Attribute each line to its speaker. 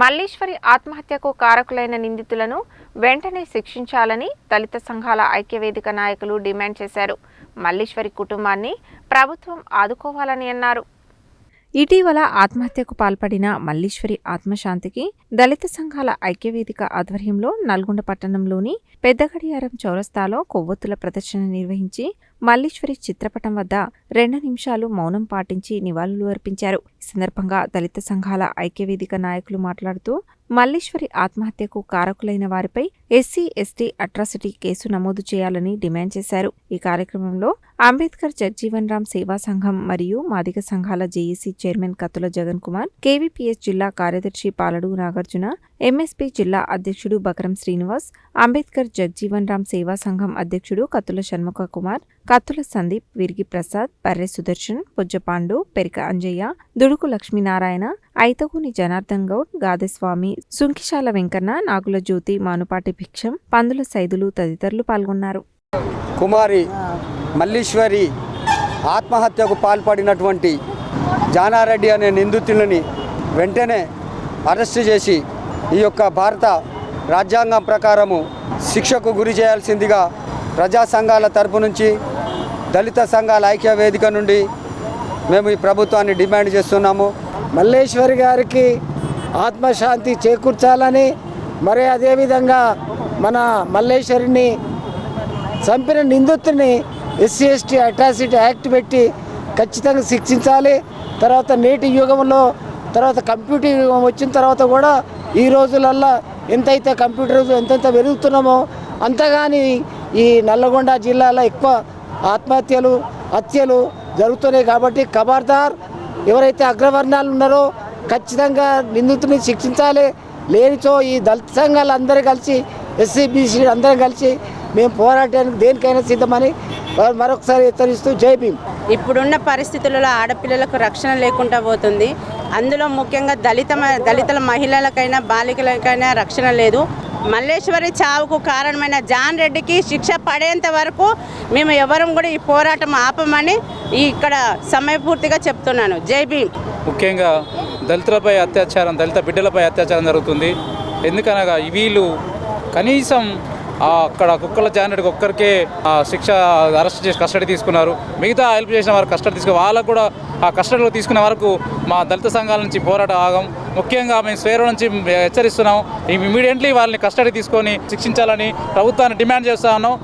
Speaker 1: మల్లీశ్వరి ఆత్మహత్యకు కారకులైన నిందితులను వెంటనే శిక్షించాలని దళిత సంఘాల ఐక్యవేదిక నాయకులు డిమాండ్ చేశారు. మల్లీశ్వరి కుటుంబాన్ని ప్రభుత్వం ఆదుకోవాలని అన్నారు. ఇటీవల ఆత్మహత్యకు పాల్పడిన మల్లీశ్వరి ఆత్మశాంతికి దళిత సంఘాల ఐక్యవేదిక ఆధ్వర్యంలో నల్గొండ పట్టణంలోని పెద్దగడియారం చౌరస్తాలో కొవ్వొత్తుల ప్రదర్శన నిర్వహించి మల్లీశ్వరి చిత్రపటం వద్ద రెండు నిమిషాలు మౌనం పాటించి నివాళులు అర్పించారు. ఈ సందర్భంగా దళిత సంఘాల ఐక్యవేదిక నాయకులు మాట్లాడుతూ మల్లీశ్వరి ఆత్మహత్యకు కారకులైన వారిపై ఎస్సీ ఎస్టీ అట్రాసిటీ కేసు నమోదు చేయాలని డిమాండ్ చేశారు. ఈ కార్యక్రమంలో అంబేద్కర్ జగ్జీవన్ రామ్ సేవా సంఘం మరియు మాదిక సంఘాల జేఏసీ చైర్మన్ కత్తుల జగన్ కుమార్ కేవీపీఎస్ జిల్లా కార్యదర్శి పాలడు నాగార్జున ఎంఎస్పీ జిల్లా అధ్యక్షుడు బకరం శ్రీనివాస్ అంబేద్కర్ జగ్జీవన్ రామ్ సేవా సంఘం అధ్యక్షుడు కత్తుల షణ్ముఖ కుమార్ కత్తుల సందీప్ విరిగి ప్రసాద్ పర్రె సుదర్శన్ పుజ్జపాండు పెరిక అంజయ్య దుడుకు లక్ష్మీనారాయణ ఐతగుని జనార్దన్ గౌడ్ గాదెస్వామి సుంకిశాల వెంకన్న నాగుల జ్యోతి మానుపాటి భిక్షం పందుల సైదులు తదితరులు పాల్గొన్నారు.
Speaker 2: కుమారి మల్లీశ్వరి ఆత్మహత్యకు పాల్పడినటువంటి జానారెడ్డి అనే నిందితులని వెంటనే అరెస్టు చేసి ఈ యొక్క భారత రాజ్యాంగం ప్రకారము శిక్షకు గురి చేయాల్సిందిగా ప్రజా సంఘాల తరపు నుంచి దళిత సంఘాల ఐక్య వేదిక నుండి మేము ఈ ప్రభుత్వాన్ని డిమాండ్ చేస్తున్నాము.
Speaker 3: మల్లేశ్వరి గారికి ఆత్మశాంతి చేకూర్చాలని మరి అదేవిధంగా మన మల్లేశ్వరిని చంపిన నిందితుడిని ఎస్సీ ఎస్టీ అట్రాసిటీ యాక్ట్ పెట్టి ఖచ్చితంగా శిక్షించాలి. తర్వాత నేటి యుగంలో తర్వాత కంప్యూటర్ యుగం వచ్చిన తర్వాత కూడా ఈ రోజులల్లో ఎంతైతే కంప్యూటర్స్ ఎంతెంత పెరుగుతున్నామో అంతగాని ఈ నల్లగొండ జిల్లాలో ఎక్కువ ఆత్మహత్యలు హత్యలు జరుగుతున్నాయి కాబట్టి ఖబర్దార్ ఎవరైతే అగ్రవర్ణాలు ఉన్నారో ఖచ్చితంగా నిందితుడిని శిక్షించాలి. లేనిచో ఈ దళిత సంఘాలు అందరూ కలిసి ఎస్సీ బీసీ అందరం కలిసి మేము పోరాటానికి దేనికైనా సిద్ధమని మరొకసారి హెచ్చరిస్తూ జై భీమ్.
Speaker 4: ఇప్పుడున్న పరిస్థితులలో ఆడపిల్లలకు రక్షణ లేకుండా పోతుంది. అందులో ముఖ్యంగా దళిత మ- దళితుల మహిళలకైనా బాలికలకైనా రక్షణ లేదు. మల్లేశ్వరి చావుకు కారణమైన జాన్ రెడ్డికి శిక్ష పడేంత వరకు మేము ఎవరం కూడా ఈ పోరాటం ఆపమని ఈ ఇక్కడ సమయపూర్తిగా చెప్తున్నాను. జై భీమ్.
Speaker 5: ముఖ్యంగా దళితులపై అత్యాచారం దళిత బిడ్డలపై అత్యాచారం జరుగుతుంది. ఎందుకనగా వీళ్ళు కనీసం అక్కడ కుక్కల జానడికి ఒక్కరికే శిక్ష అరెస్ట్ చేసి కస్టడీ తీసుకున్నారు. మిగతా హెల్ప్ చేసిన వారు కస్టడీ తీసుకుని వాళ్ళకు కూడా ఆ కస్టడీలో తీసుకునే వరకు మా దళిత సంఘాల నుంచి పోరాటం ఆగం. ముఖ్యంగా మేము స్వేర నుంచి హెచ్చరిస్తున్నాం ఇమీడియట్లీ వాళ్ళని కస్టడీ తీసుకొని శిక్షించాలని ప్రభుత్వాన్ని డిమాండ్ చేస్తా ఉన్నాం.